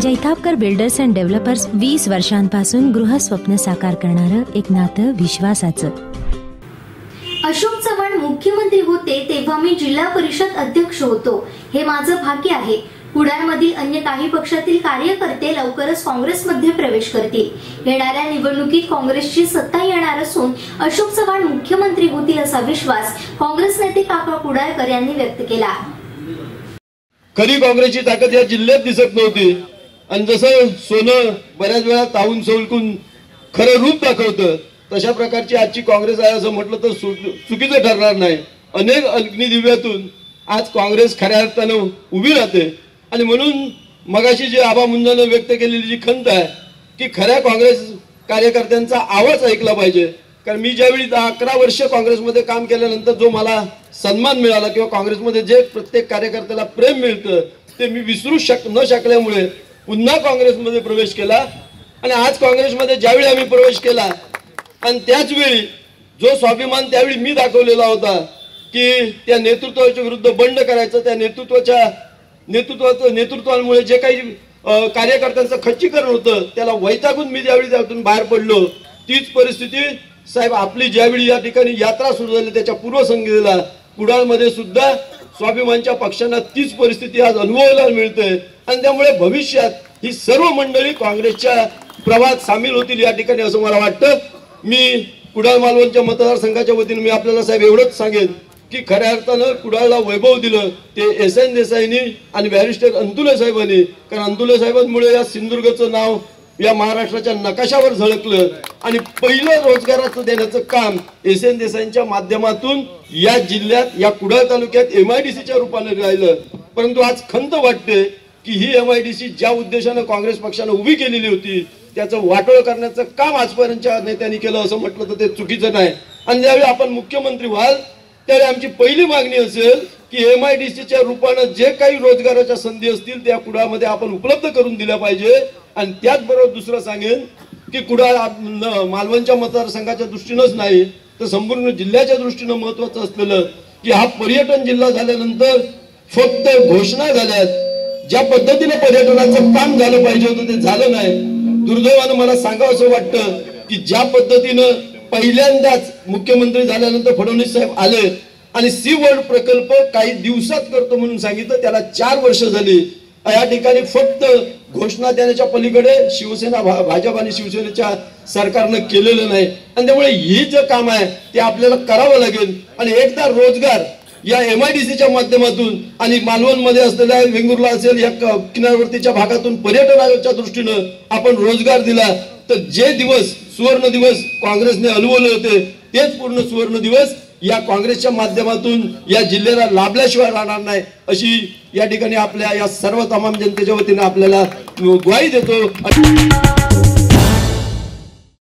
Jaitapkar builders and developers वीस वर्षांपासून गृहस्वप्न साकार करणारं एक नातं विश्वासाचं. अशोक चव्हाण मुख्यमंत्री होते तेव्हा मी जिल्हा परिषद अध्यक्ष होतो. हे माझं भाग्य आहे. कुडाळमधील अन्य काही पक्षातील कार्यकर्ते लवकरच काँग्रेसमध्ये प्रवेश करतील. येणाऱ्या निवडणुकीत काँग्रेसची सत्ता येणार असून अशोक चव्हाण मुख्यमंत्री होतील असा विश्वास काँग्रेस नेते काका कुडाळकर यांनी व्यक्त केला. खरी काँग्रेसची ताकद या जिल्ह्यात दिसत नव्हती? आणि जसं सोनं बऱ्याच वेळा तावून सोलकून खरं रूप दाखवतं तशा प्रकारची आजची काँग्रेस आहे असं म्हटलं तर चुकीचं ठरणार नाही. अनेक अग्निदिव्यातून आज काँग्रेस खऱ्या अर्थानं उभी राहते. आणि म्हणून मगाशी जी आबा मुंजानं व्यक्त केलेली जी खंत आहे की खऱ्या काँग्रेस कार्यकर्त्यांचा आवाज ऐकला पाहिजे. कारण मी ज्यावेळी दहा अकरा वर्ष काँग्रेसमध्ये काम केल्यानंतर जो मला सन्मान मिळाला किंवा काँग्रेसमध्ये जे प्रत्येक कार्यकर्त्याला प्रेम मिळतं ते मी विसरू शक न शकल्यामुळे पुन्हा काँग्रेसमध्ये प्रवेश केला आणि आज काँग्रेसमध्ये ज्यावेळी आम्ही प्रवेश केला आणि त्याचवेळी जो स्वाभिमान त्यावेळी मी दाखवलेला होता की त्या नेतृत्वाच्या विरुद्ध बंड करायचं त्या नेतृत्वाच्या नेतृत्वाचं नेतृत्वामुळे जे काही कार्यकर्त्यांचं खच्चीकरण होतं त्याला वैतागून मी ज्यावेळी त्यातून बाहेर पडलो तीच परिस्थिती साहेब आपली ज्यावेळी या ठिकाणी यात्रा सुरू झाली त्याच्या पूर्वसंध्येला कुडाळमध्ये सुद्धा स्वाभिमानच्या पक्षांना तीच परिस्थिती आज अनुभवायला मिळते. आणि त्यामुळे भविष्यात ही सर्व मंडळी काँग्रेसच्या प्रवाहात सामील होतील या ठिकाणी असं मला वाटतं. मी कुडाळ मालवणच्या मतदारसंघाच्या वतीने मी आपल्याला साहेब एवढंच सांगेन की खऱ्या अर्थानं कुडाळला वैभव दिलं ते एस एन देसाईनी आणि बॅरिस्टर अंतुले साहेबांनी. कारण अंतुले साहेबांमुळे या सिंधुदुर्गचं नाव या महाराष्ट्राच्या नकाशावर झळकलं आणि पहिलं रोजगाराचं देण्याचं काम एस एन देसाईंच्या माध्यमातून या जिल्ह्यात या कुडाळ तालुक्यात एम आय डी सीच्या रूपाने राहिलं. परंतु आज खंत वाटते की ही एम आय डी सी ज्या उद्देशानं काँग्रेस पक्षानं उभी केलेली होती त्याचं वाटोळ करण्याचं काम आजपर्यंतच्या नेत्यांनी केलं असं म्हटलं तर ते चुकीचं नाही. आणि ज्यावेळी आपण मुख्यमंत्री व्हाल त्यावेळी आमची पहिली मागणी असेल की एम आय डी सीच्या रूपानं जे काही रोजगाराच्या संधी असतील त्या कुडामध्ये आपण उपलब्ध करून दिल्या पाहिजे. आणि त्याचबरोबर दुसरं सांगेन की कुडाळ मालवणच्या मतदारसंघाच्या दृष्टीनंच नाही तर संपूर्ण जिल्ह्याच्या दृष्टीनं महत्वाचं असलेलं की हा पर्यटन जिल्हा झाल्यानंतर फक्त घोषणा झाल्यात. ज्या पद्धतीने पर्यटनाचं काम झालं पाहिजे होतं ते झालं नाही. दुर्दैवानं मला सांगावं असं वाटतं की ज्या पद्धतीनं पहिल्यांदाच मुख्यमंत्री झाल्यानंतर फडणवीस साहेब आले आणि सी वर्ल्ड प्रकल्प काही दिवसात करतो म्हणून सांगितलं त्याला चार वर्ष झाली. या ठिकाणी फक्त घोषणा देण्याच्या पलीकडे शिवसेना भाजप आणि शिवसेनेच्या सरकारनं केलेलं नाही. आणि त्यामुळे ही जे काम आहे ते आपल्याला करावं लागेल. आणि एकदा रोजगार या एम आय डी सीच्या माध्यमातून आणि मालवणमध्ये असलेल्या वेंगुर्ला असेल या क- किनारवर्तीच्या भागातून पर्यटनाच्या दृष्टीनं आपण रोजगार दिला तर जे दिवस सुवर्ण दिवस काँग्रेसने हलवले होते तेच पूर्ण सुवर्ण दिवस या काँग्रेसच्या माध्यमातून या जिल्ह्याला लाभल्याशिवाय राहणार नाही अशी या ठिकाणी आपल्या या सर्व तमाम जनतेच्या वतीने आपल्याला ग्वाही देतो.